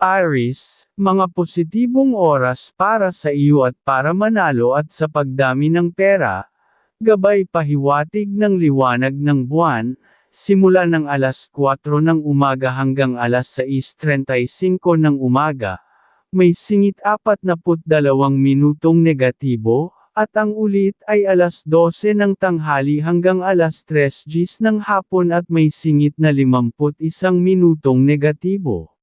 Aris, mga positibong oras para sa iyo at para manalo at sa pagdami ng pera, gabay pahiwatig ng liwanag ng buwan, simula ng alas 4 ng umaga hanggang alas 6.35 ng umaga, may singit 42 minutong negatibo, at ang ulit ay alas 12 ng tanghali hanggang alas 3 gis ng hapon at may singit na 51 minutong negatibo.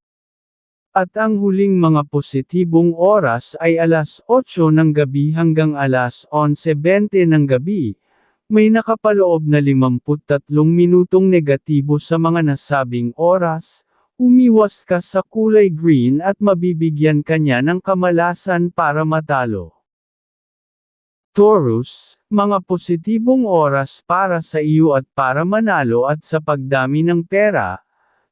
At ang huling mga positibong oras ay alas 8 ng gabi hanggang alas 11.20 ng gabi. May nakapaloob na 53 minutong negatibo sa mga nasabing oras. Umiwas ka sa kulay green at mabibigyan ka niya ng kamalasan para matalo. Taurus, mga positibong oras para sa iyo at para manalo at sa pagdami ng pera,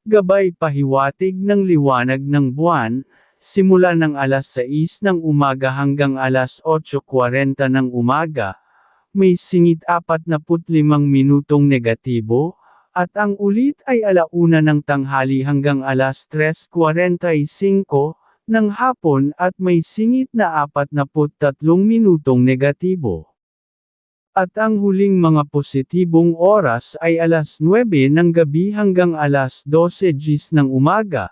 gabay pahiwatig ng liwanag ng buwan, simula ng alas 6 ng umaga hanggang alas 8.40 ng umaga, may singit 45 minutong negatibo, at ang ulit ay alauna ng tanghali hanggang alas 3.45 ng hapon at may singit na 43 minutong negatibo. At ang huling mga positibong oras ay alas 9 ng gabi hanggang alas 12 gis ng umaga.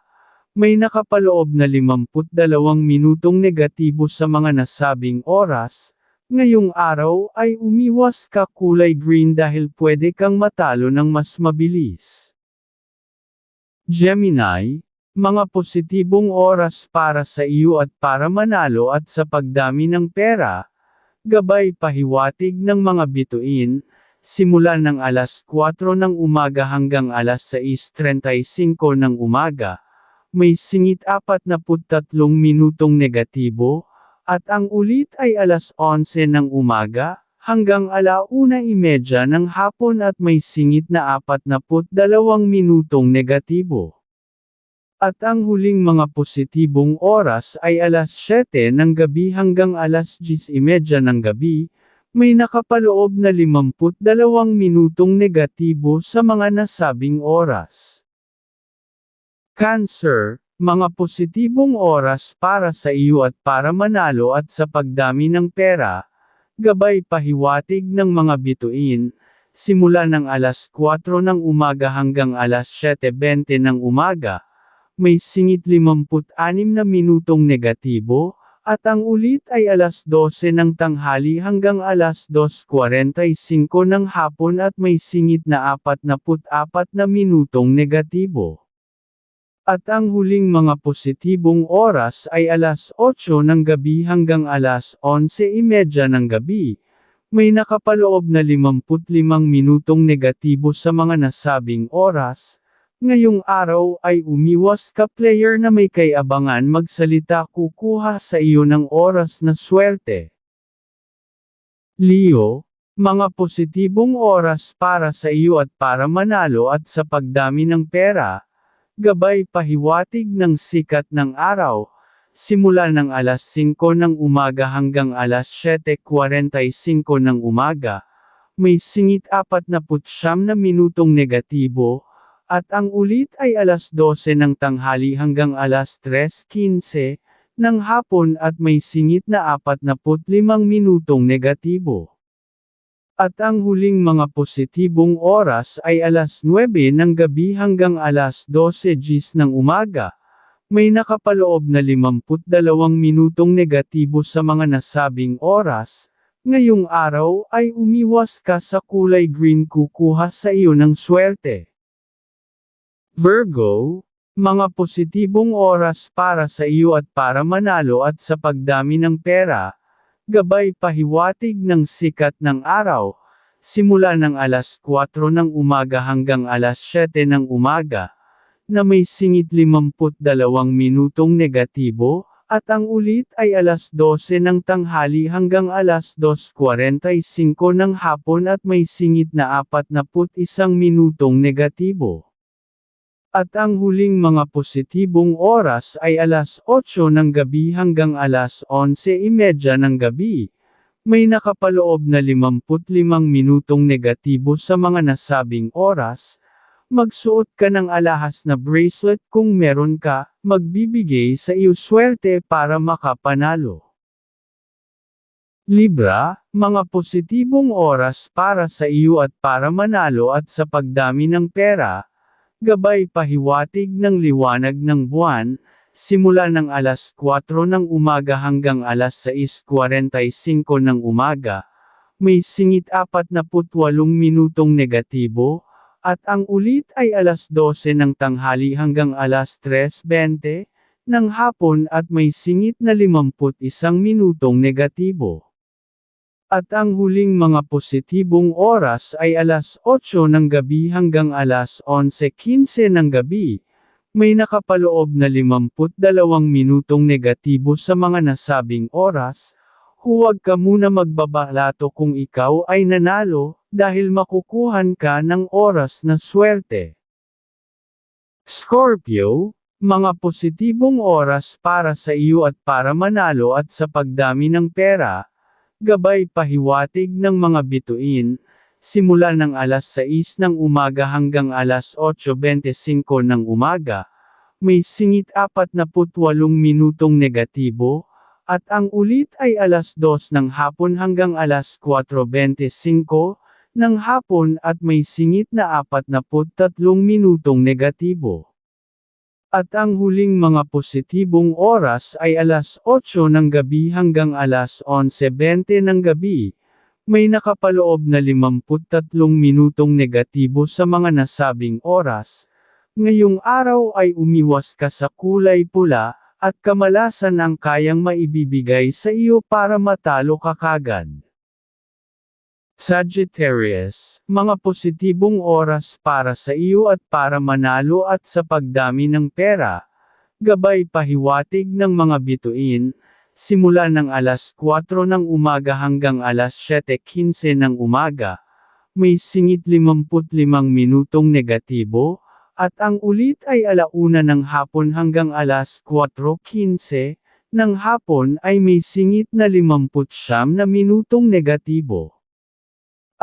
May nakapaloob na 52 minutong negatibo sa mga nasabing oras. Ngayong araw ay umiwas ka kulay green dahil pwede kang matalo ng mas mabilis. Gemini, mga positibong oras para sa iyo at para manalo at sa pagdami ng pera, Gabay pahiwatig ng mga bituin, simula ng alas 4 ng umaga hanggang alas 6.35 ng umaga, may singit 43 minutong negatibo, at ang ulit ay alas 11 ng umaga, hanggang alauna imedya ng hapon at may singit na 42 minutong negatibo. At ang huling mga positibong oras ay alas 7 ng gabi hanggang alas 10.30 ng gabi, may nakapaloob na 52 minutong negatibo sa mga nasabing oras. Cancer, mga positibong oras para sa iyo at para manalo at sa pagdami ng pera, gabay pahiwatig ng mga bituin, simula ng alas 4 ng umaga hanggang alas 7.20 ng umaga, may singit 56 na minutong negatibo, at ang ulit ay alas 12 ng tanghali hanggang alas 2.45 ng hapon at may singit na 44 na minutong negatibo. At ang huling mga positibong oras ay alas 8 ng gabi hanggang alas 11.30 ng gabi. May nakapaloob na 55 minutong negatibo sa mga nasabing oras, Ngayong araw ay umiwas ka player na may kayabangan magsalita kukuha sa iyo ng oras na swerte. Leo, mga positibong oras para sa iyo at para manalo at sa pagdami ng pera, gabay pahiwatig ng sikat ng araw, simula ng alas 5 ng umaga hanggang alas 7.45 ng umaga, may singit 49 na minutong negatibo, at ang ulit ay alas 12 ng tanghali hanggang alas 3.15 ng hapon at may singit na 45 minutong negatibo. At ang huling mga positibong oras ay alas 9 ng gabi hanggang alas 12 gis ng umaga. May nakapaloob na 52 minutong negatibo sa mga nasabing oras. Ngayong araw ay umiwas ka sa kulay green kukuha sa iyo ng swerte. Virgo, mga positibong oras para sa iyo at para manalo at sa pagdami ng pera, gabay pahiwatig ng sikat ng araw, simula ng alas 4 ng umaga hanggang alas 7 ng umaga, na may singit 52 minutong negatibo, at ang ulit ay alas 12 ng tanghali hanggang alas 2.45 ng hapon at may singit na 41 minutong negatibo. At ang huling mga positibong oras ay alas 8 ng gabi hanggang alas 11.30 ng gabi. May nakapaloob na 55 minutong negatibo sa mga nasabing oras. magsuot ka ng alahas na bracelet kung meron ka, magbibigay sa iyo swerte para makapanalo. Libra, mga positibong oras para sa iyo at para manalo at sa pagdami ng pera, gabay pahiwatig ng liwanag ng buwan, simula ng alas 4 ng umaga hanggang alas 6.45 ng umaga, may singit 48 minutong negatibo, at ang ulit ay alas 12 ng tanghali hanggang alas 3.20 ng hapon at may singit na 51 minutong negatibo. At ang huling mga positibong oras ay alas 8 ng gabi hanggang alas 11.15 ng gabi. May nakapaloob na 52 minutong negatibo sa mga nasabing oras. Huwag ka muna magbabalato kung ikaw ay nanalo, dahil makukuhan ka ng oras na swerte. Scorpio, mga positibong oras para sa iyo at para manalo at sa pagdami ng pera, gabay pahiwatig ng mga bituin, simula ng alas 6 ng umaga hanggang alas 8.25 ng umaga, may singit 48 minutong negatibo, at ang ulit ay alas 2 ng hapon hanggang alas 4.25 ng hapon at may singit na 43 minutong negatibo. At ang huling mga positibong oras ay alas 8 ng gabi hanggang alas 11.20 ng gabi. May nakapaloob na 53 minutong negatibo sa mga nasabing oras. Ngayong araw ay umiwas ka sa kulay pula, at kamalasan ang kayang maibibigay sa iyo para matalo ka kagad. Sagittarius, mga positibong oras para sa iyo at para manalo at sa pagdami ng pera. Gabay pahiwatig ng mga bituin, simula ng alas 4 ng umaga hanggang alas 7.15 ng umaga. May singit 55 minutong negatibo, at ang ulit ay alauna ng hapon hanggang alas 4.15 ng hapon ay may singit na 50 na minutong negatibo.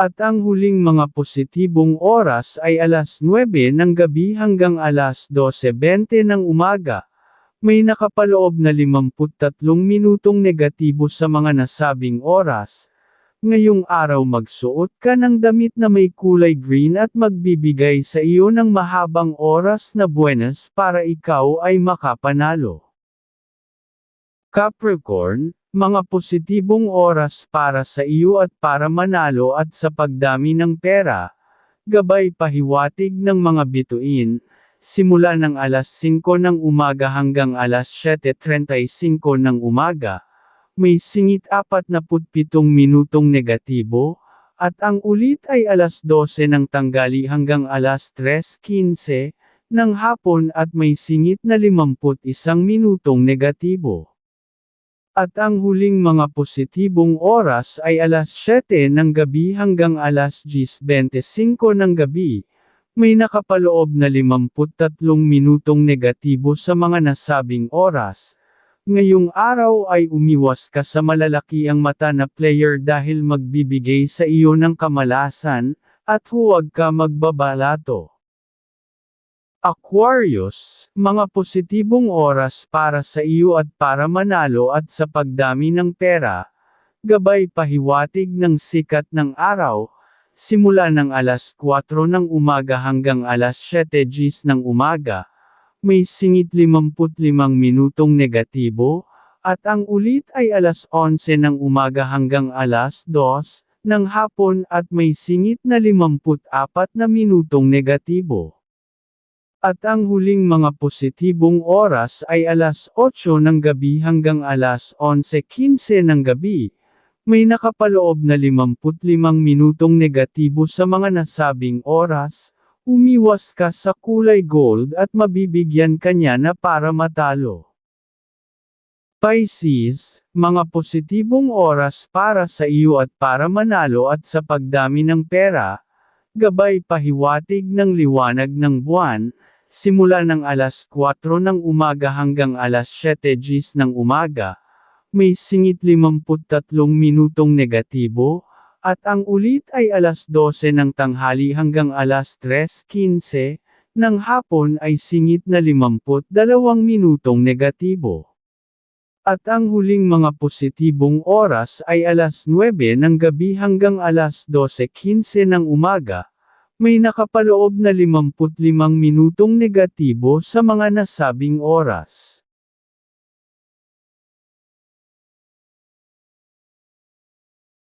At ang huling mga positibong oras ay alas 9 ng gabi hanggang alas 12.20 ng umaga. May nakapaloob na 53 minutong negatibo sa mga nasabing oras. Ngayong araw magsuot ka ng damit na may kulay green at magbibigay sa iyo ng mahabang oras na buenas para ikaw ay makapanalo. Capricorn, mga positibong oras para sa iyo at para manalo at sa pagdami ng pera, gabay pahiwatig ng mga bituin, simula ng alas 5 ng umaga hanggang alas 7.35 ng umaga, may singit 47 minutong negatibo, at ang ulit ay alas 12 ng tanggali hanggang alas 3.15 ng hapon at may singit na 51 minutong negatibo. At ang huling mga positibong oras ay alas 7 ng gabi hanggang alas 10.25 ng gabi. May nakapaloob na 53 minutong negatibo sa mga nasabing oras. Ngayong araw ay umiwas ka sa malalaki ang mata na player dahil magbibigay sa iyo ng kamalasan, at huwag ka magbabalato. Aquarius, mga positibong oras para sa iyo at para manalo at sa pagdami ng pera, gabay pahiwatig ng sikat ng araw, simula ng alas 4 ng umaga hanggang alas 7 gis ng umaga, may singit 55 minutong negatibo, at ang ulit ay alas 11 ng umaga hanggang alas 2 ng hapon at may singit na 54 na minutong negatibo. At ang huling mga positibong oras ay alas 8 ng gabi hanggang alas 11.15 ng gabi. May nakapaloob na 55 minutong negatibo sa mga nasabing oras, umiwas ka sa kulay gold at mabibigyan kanya na para matalo. Pisces, mga positibong oras para sa iyo at para manalo at sa pagdami ng pera, gabay pahiwatig ng liwanag ng buwan, simula ng alas 4 ng umaga hanggang alas 7 gis ng umaga, may singit 53 minutong negatibo, At ang ulit ay alas 12 ng tanghali hanggang alas 3.15, ng hapon ay singit na 52 minutong negatibo. At ang huling mga positibong oras ay alas 9 ng gabi hanggang alas 12.15 ng umaga, may nakapaloob na 55 minutong negatibo sa mga nasabing oras.